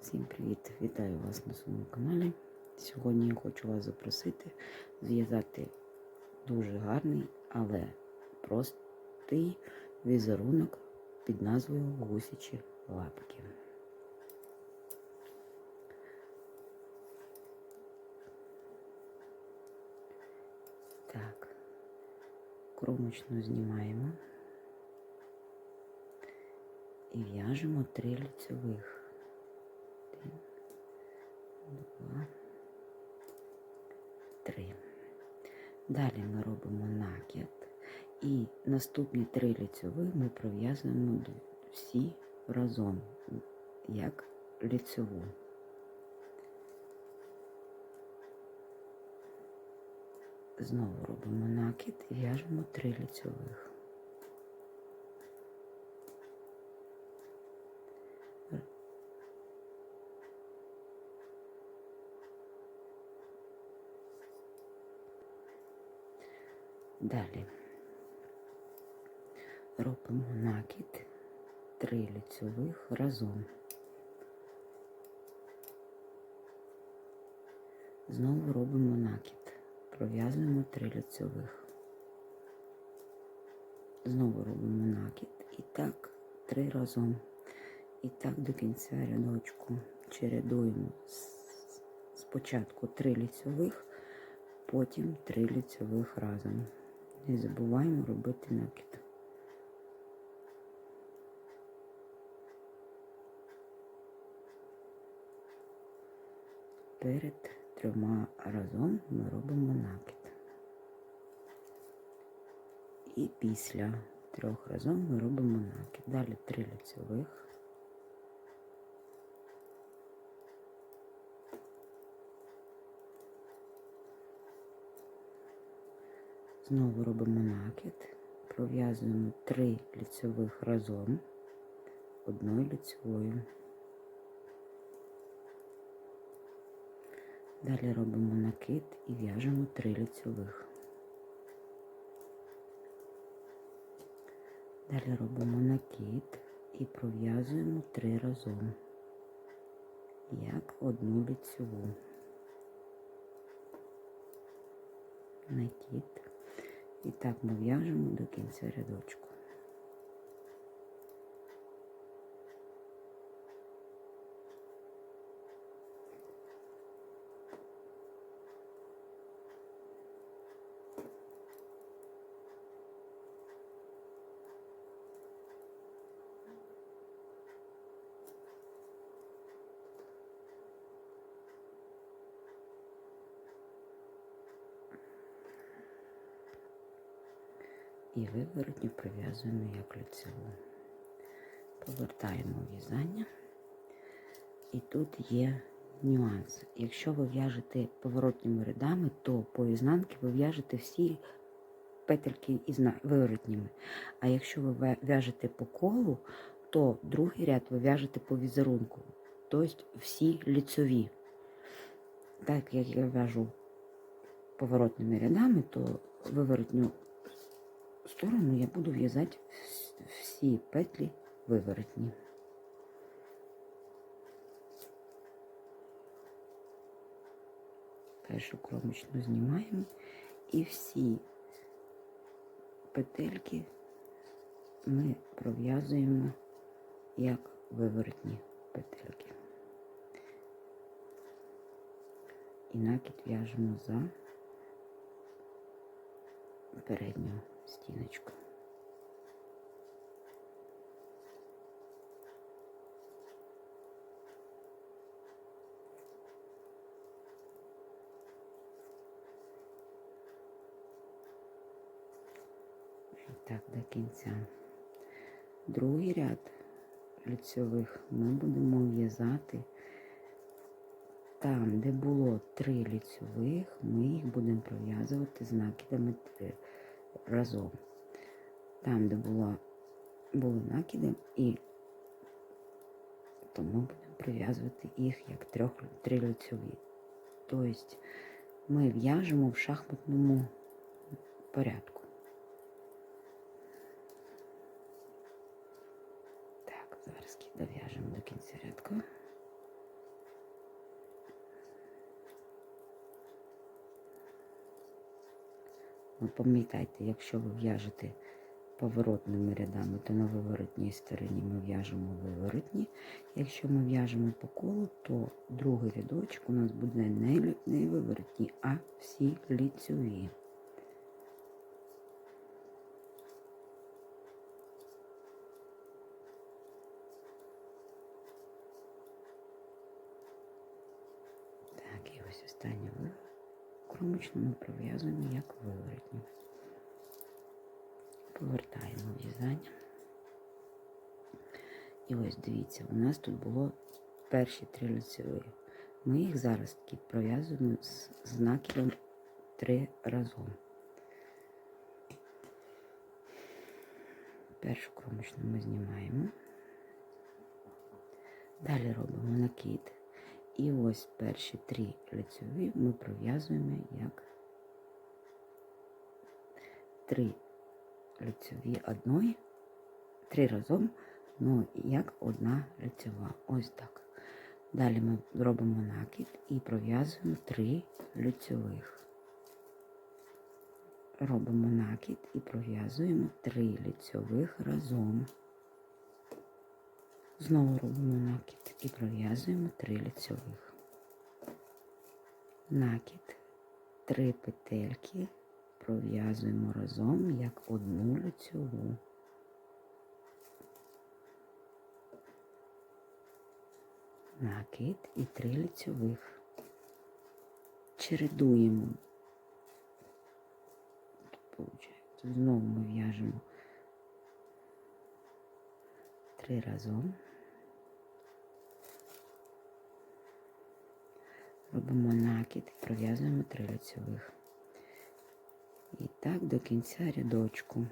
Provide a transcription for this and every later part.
Всім привіт! Вітаю вас на своєму каналі. Сьогодні я хочу вас запросити зв'язати дуже гарний, але простий візерунок під назвою гусячі лапки. Так, кромочну знімаємо і в'яжемо три лицьових. Два, три. Далі ми робимо накид. І наступні три ліцьові ми пров'язуємо всі разом, як ліцьову. Знову робимо накид і в'яжемо три ліцьових. Далі робимо накид три ліцьових разом. Знову робимо накид, пров'язуємо три ліцьових. Знову робимо накид і так три разом. І так до кінця рядочку чередуємо спочатку три ліцьових, потім три ліцьових разом. Не забуваємо робити накид. Перед трьома разом ми робимо накид. І після трьох разом ми робимо накид. Далі три лицьових. Знову робимо накид, пров'язуємо три ліцьових разом одною ліцевою. Далі робимо накид і в'яжемо три ліцьових. Далі робимо накид і пров'язуємо три разом, як одну ліцеву. Накид. І так ми в'яжемо до кінця рядочку. І виворотню прив'язуємо як лицеву. Повертаємо в'язання. І тут є нюанс. Якщо ви в'яжете поворотніми рядами, то по ізнанки ви в'яжете всі петельки виворотніми. А якщо ви в'яжете по колу, то другий ряд ви в'яжете по візерунку, тобто всі ліцеві. Так як я в'яжу поворотними рядами, то виворотню сторону я буду в'язати всі петлі виворотні. Першу кромочну знімаємо і всі петельки ми пров'язуємо як виворотні петельки. І накид в'яжемо за передню стіночку. І так до кінця. Другий ряд лицьових ми будемо в'язати там, де було три ліцьових, ми їх будемо пров'язувати з накидами разом. Там, де була, були накиди, і тому будемо прив'язувати їх як трьох триліцеві. Тобто ми в'яжемо в шахматному порядку. Так, зараз дов'яжемо до кінця рядку. Пам'ятайте, якщо ви в'яжете поворотними рядами, то на виворотній стороні ми в'яжемо виворотні. Якщо ми в'яжемо по колу, то другий рядочок у нас буде не, не виворотні, а всі ліцеві. Так, і ось останнє ви- кромочну ми пров'язуємо як виворотні. Повертаємо в'язання. І ось дивіться, у нас тут було перші три лицеві. Ми їх зараз таки пров'язуємо з знаком три разом. Першу кромочну ми знімаємо. Далі робимо накид. І ось перші три лицеві ми пров'язуємо як три лицеві одної, три разом, ну як одна лицева. Ось так. Далі ми робимо накид і пров'язуємо три лицевих. Робимо накид і пров'язуємо три лицевих разом. Знову робимо накид і пров'язуємо три лицевих. Накид, три петельки пров'язуємо разом як одну лицеву. Накид і три лицевих. Чередуємо. Знову ми в'яжемо три разом. Робимо накид і пров'язуємо три лицевих. І так до кінця рядочку.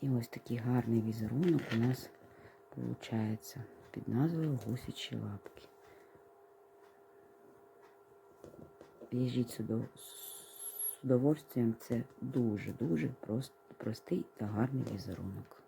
І ось такий гарний візерунок у нас виходить під назвою гусячі лапки. В'яжіть з удовольствием, це дуже-дуже простий та гарний візерунок.